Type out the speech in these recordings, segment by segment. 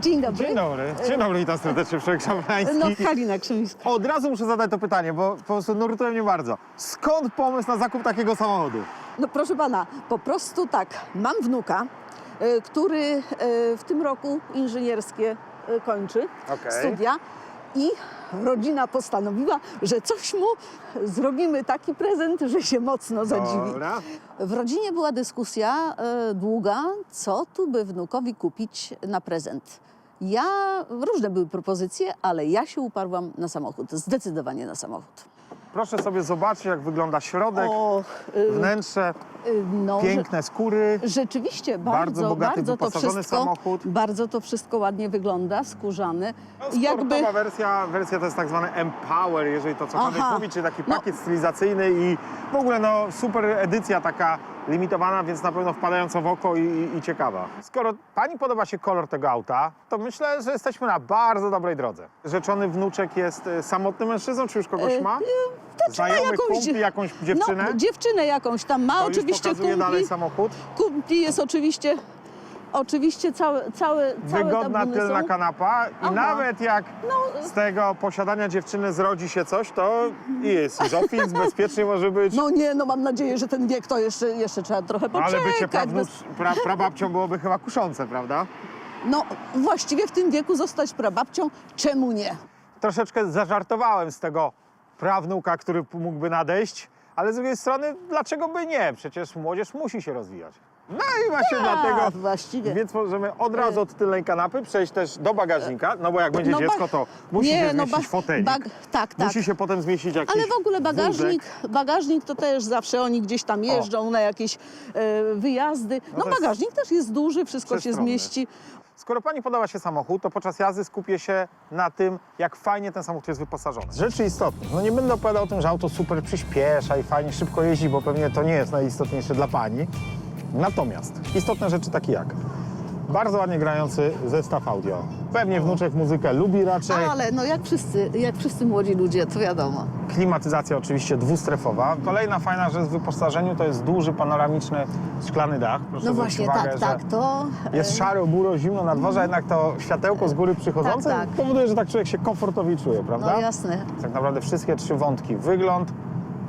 Dzień dobry. Dzień dobry. Dzień dobry, witam serdecznie, Przemysł Szafrański. No, Halina Krzymińska. Od razu muszę zadać to pytanie, bo po prostu nurtuje mnie bardzo. Skąd pomysł na zakup takiego samochodu? No proszę pana, po prostu tak, mam wnuka, e, który e, w tym roku inżynierskie e, kończy Okej. studia i rodzina postanowiła, że coś mu zrobimy taki prezent, że się mocno zadziwi. Dobra. W rodzinie była dyskusja e, długa, co tu by wnukowi kupić na prezent. Ja, różne były propozycje, ale ja się uparłam na samochód, zdecydowanie na samochód. Proszę sobie zobaczyć, jak wygląda środek, y, wnętrze, y, no, że- piękne skóry. Rzeczywiście Bardzo bardzo, bogaty, to wyposażony wszystko, samochód. bardzo to wszystko ładnie wygląda, skórzane. No, sportowa wersja, wersja to jest tak zwany Empower, jeżeli to cokolwiek Aha. mówi, czyli taki No. pakiet stylizacyjny i w ogóle no, super edycja taka limitowana, więc na pewno wpadająca w oko i, i, i ciekawa. Skoro pani podoba się kolor tego auta, to myślę, że jesteśmy na bardzo dobrej drodze. Rzeczony wnuczek jest e, samotnym mężczyzną, czy już kogoś E, ma? to czy ma Znajomych, jakąś- kumpli, jakąś dziewczynę? No, dziewczynę jakąś tam ma, to już oczywiście pokazuje kumpli, dalej samochód. kumpli jest oczywiście, oczywiście całe, całe, całe Wygodna tylna kanapa i Aha. nawet jak No, z tego posiadania dziewczyny zrodzi się coś, to jest żofic, bezpiecznie może być. no nie, no mam nadzieję, że ten wiek to jeszcze, jeszcze trzeba trochę poczekać. Ale bycie prawnuc, bez- pra, prababcią byłoby chyba kuszące, prawda? No właściwie w tym wieku zostać prababcią, czemu nie? Troszeczkę zażartowałem z tego prawnuka, który mógłby nadejść, ale z drugiej strony, dlaczego by nie? Przecież młodzież musi się rozwijać. No i właśnie A, dlatego, właściwie. więc możemy od razu od tylnej kanapy przejść też do bagażnika, no bo jak będzie No dziecko, to musi nie, się no zmieścić ba- fotelik. bag- tak, tak. Musi się potem zmieścić jakiś Ale w ogóle bagażnik, wózek. bagażnik to też zawsze oni gdzieś tam jeżdżą na jakieś e, wyjazdy. No, to jest bagażnik też jest duży, wszystko się przestronny. zmieści. Skoro pani podoba się samochód, to podczas jazdy skupię się na tym, jak fajnie ten samochód jest wyposażony. Rzeczy istotnych. No nie będę opowiadał o tym, że auto super przyspiesza i fajnie szybko jeździ, bo pewnie to nie jest najistotniejsze dla pani. Natomiast istotne rzeczy takie jak bardzo ładnie grający zestaw audio. Pewnie wnuczek muzykę lubi raczej. Ale no jak wszyscy, jak wszyscy młodzi ludzie, to wiadomo. Klimatyzacja oczywiście dwustrefowa. Kolejna fajna rzecz w wyposażeniu to jest duży panoramiczny szklany dach. Proszę No właśnie, uwagę, tak, tak, to... Jest szaro, buro, zimno na dworze, a jednak to światełko z góry przychodzące Tak, tak. powoduje, że tak człowiek się komfortowi czuje, prawda? No jasne. Tak naprawdę wszystkie trzy wątki. Wygląd,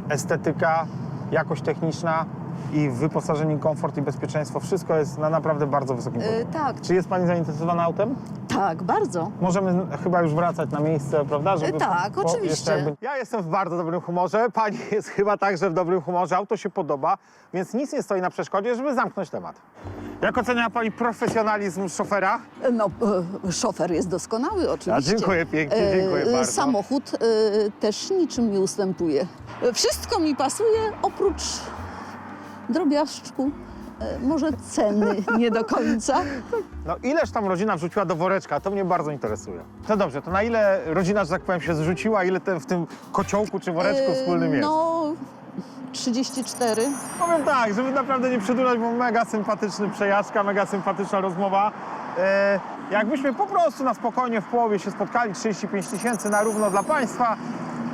estetyka, jakość techniczna i wyposażenie, komfort i bezpieczeństwo. Wszystko jest na naprawdę bardzo wysokim E, poziomie. tak, Czy jest Pani zainteresowana autem? tak, bardzo. Możemy chyba już wracać na miejsce, prawda? Żeby E, tak, po- oczywiście. Ja jestem w bardzo dobrym humorze, Pani jest chyba także w dobrym humorze, auto się podoba, więc nic nie stoi na przeszkodzie, żeby zamknąć temat. Jak ocenia Pani profesjonalizm szofera? No, e, szofer jest doskonały oczywiście. dziękuję pięknie, E, dziękuję bardzo. Samochód e, też niczym nie ustępuje. E, Wszystko mi pasuje, oprócz drobiazczku. E, Może ceny nie do końca. No ileż tam rodzina wrzuciła do woreczka, to mnie bardzo interesuje. No dobrze, to na ile rodzina, że tak powiem, się zrzuciła, ile ten, w tym kociołku czy woreczku E, wspólnym jest? No, 34. Powiem tak, żeby naprawdę nie przedłużać, bo mega sympatyczny przejażdżka, mega sympatyczna rozmowa. E, jakbyśmy po prostu na spokojnie w połowie się spotkali, 35 tysięcy na równo dla Państwa,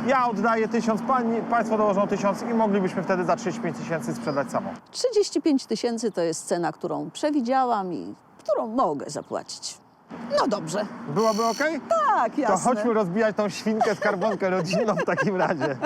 ja oddaję tysiąc, pani, Państwo dołożą tysiąc i moglibyśmy wtedy za 35 tysięcy sprzedać samochód. 35 tysięcy to jest cena, którą przewidziałam i którą mogę zapłacić. No dobrze. Byłoby ok? Tak, To jasne. chodźmy rozbijać tą świnkę, skarbonkę rodzinną w takim razie.